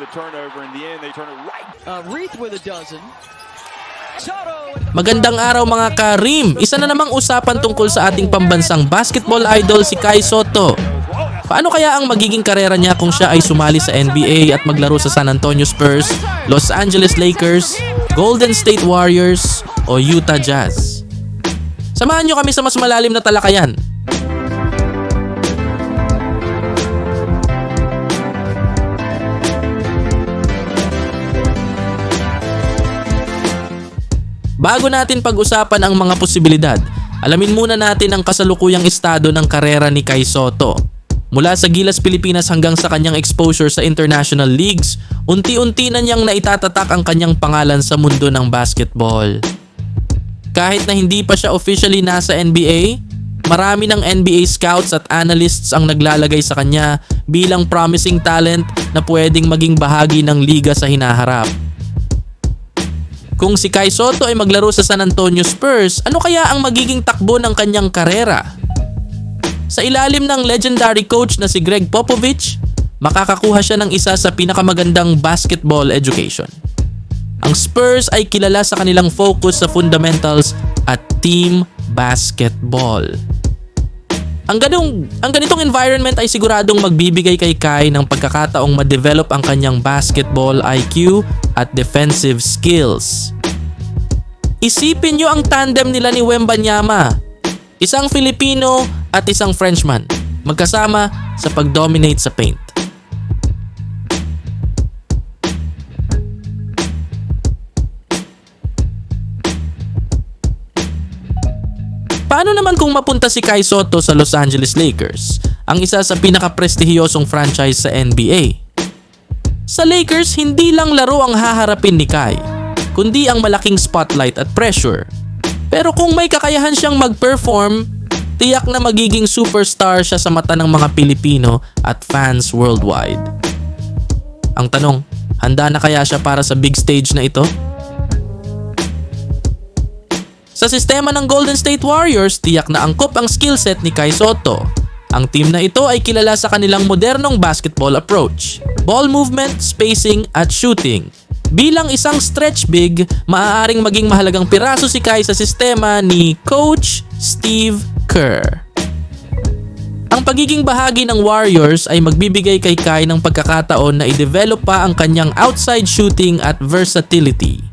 the turnover. In the end, they turn it right Uh, Reith with a dozen. Magandang araw mga Karim! Isa na namang usapan tungkol sa ating pambansang basketball idol si Kai Soto. Paano kaya ang magiging karera niya kung siya ay sumali sa NBA at maglaro sa San Antonio Spurs, Los Angeles Lakers, Golden State Warriors o Utah Jazz? Samahan niyo kami sa mas malalim na talakayan. Bago natin pag-usapan ang mga posibilidad, alamin muna natin ang kasalukuyang estado ng karera ni Kai Soto. Mula sa Gilas Pilipinas hanggang sa kanyang exposure sa international leagues, unti-unti na niyang naitatatak ang kanyang pangalan sa mundo ng basketball. Kahit na hindi pa siya officially nasa NBA, marami ng NBA scouts at analysts ang naglalagay sa kanya bilang promising talent na pwedeng maging bahagi ng liga sa hinaharap. Kung si Kai Soto ay maglaro sa San Antonio Spurs, ano kaya ang magiging takbo ng kanyang karera? Sa ilalim ng legendary coach na si Greg Popovich, makakakuha siya ng isa sa pinakamagandang basketball education. Ang Spurs ay kilala sa kanilang focus sa fundamentals at team basketball. Ang ganong, ang ganitong environment ay siguradong magbibigay kay Kai ng pagkakataong ma-develop ang kanyang basketball IQ at defensive skills. Isipin nyo ang tandem nila ni Wembanyama. Isang Filipino at isang Frenchman. Magkasama sa pag-dominate sa paint. Paano naman kung mapunta si Kai Soto sa Los Angeles Lakers, ang isa sa pinaka-prestihiyosong franchise sa NBA? Sa Lakers, hindi lang laro ang haharapin ni Kai, kundi ang malaking spotlight at pressure. Pero kung may kakayahan siyang mag-perform, tiyak na magiging superstar siya sa mata ng mga Pilipino at fans worldwide. Ang tanong, handa na kaya siya para sa big stage na ito? Sa sistema ng Golden State Warriors, tiyak na angkop ang skill set ni Kai Soto. Ang team na ito ay kilala sa kanilang modernong basketball approach. Ball movement, spacing at shooting. Bilang isang stretch big, maaaring maging mahalagang piraso si Kai sa sistema ni Coach Steve Kerr. Ang pagiging bahagi ng Warriors ay magbibigay kay Kai ng pagkakataon na i-develop pa ang kanyang outside shooting at versatility.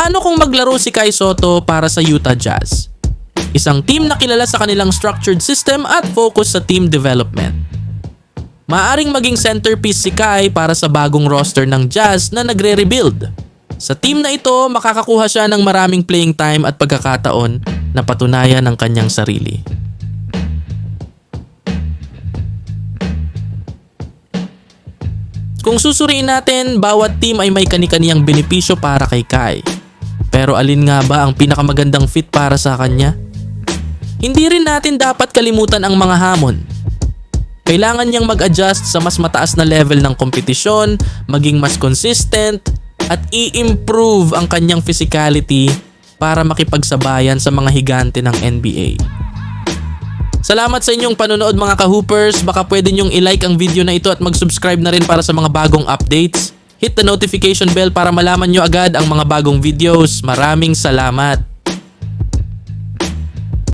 Paano kung maglaro si Kai Soto para sa Utah Jazz? Isang team na kilala sa kanilang structured system at focus sa team development. Maaring maging centerpiece si Kai para sa bagong roster ng Jazz na nagre-rebuild. Sa team na ito, makakakuha siya ng maraming playing time at pagkakataon na patunayan ang kanyang sarili. Kung susuriin natin, bawat team ay may kani-kaniyang benepisyo para kay Kai. Pero alin nga ba ang pinakamagandang fit para sa kanya? Hindi rin natin dapat kalimutan ang mga hamon. Kailangan niyang mag-adjust sa mas mataas na level ng kompetisyon, maging mas consistent, at i-improve ang kanyang physicality para makipagsabayan sa mga higante ng NBA. Salamat sa inyong panonood mga ka-hoopers. Baka pwede nyong i-like ang video na ito at mag-subscribe na rin para sa mga bagong updates. Hit the notification bell para malaman nyo agad ang mga bagong videos. Maraming salamat!